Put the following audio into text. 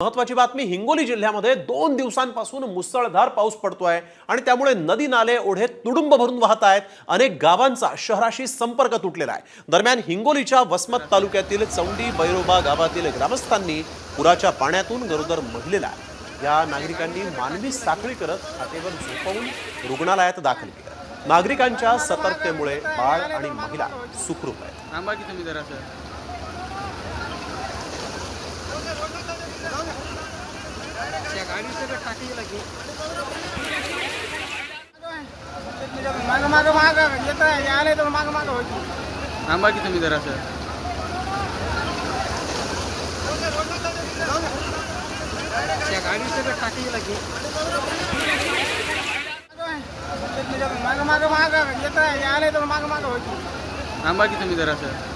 महत्वाची बातमी हिंगोली जिल्ह्यामध्ये दोन दिवसांपासून मुसळधार पाऊस पडतोय आणि त्यामुळे नदी नाले ओढे तुडुंब भरून वाहत आहेत. अनेक गावांचा शहराशी संपर्क तुटलेला आहे. दरम्यान हिंगोलीच्या वसमत तालुक्यातील चौंडी बैरोबा गावातील ग्रामस्थांनी पुराच्या पाण्यातून गरोदर महिलेला या नागरिकांनी मानवी साखळी करत हातेवर झोपवून रुग्णालयात दाखल केलं. नागरिकांच्या सतर्कतेमुळे बाळ आणि महिला सुखरूप आहेत. माग माग माग येत आले तर माग माग होती थांबा की तुम्ही जरा सर? गाडीचं टाकी लागेल माग माग माग येत आले तर माग माग होती थांबा की तुम्ही जरा सर?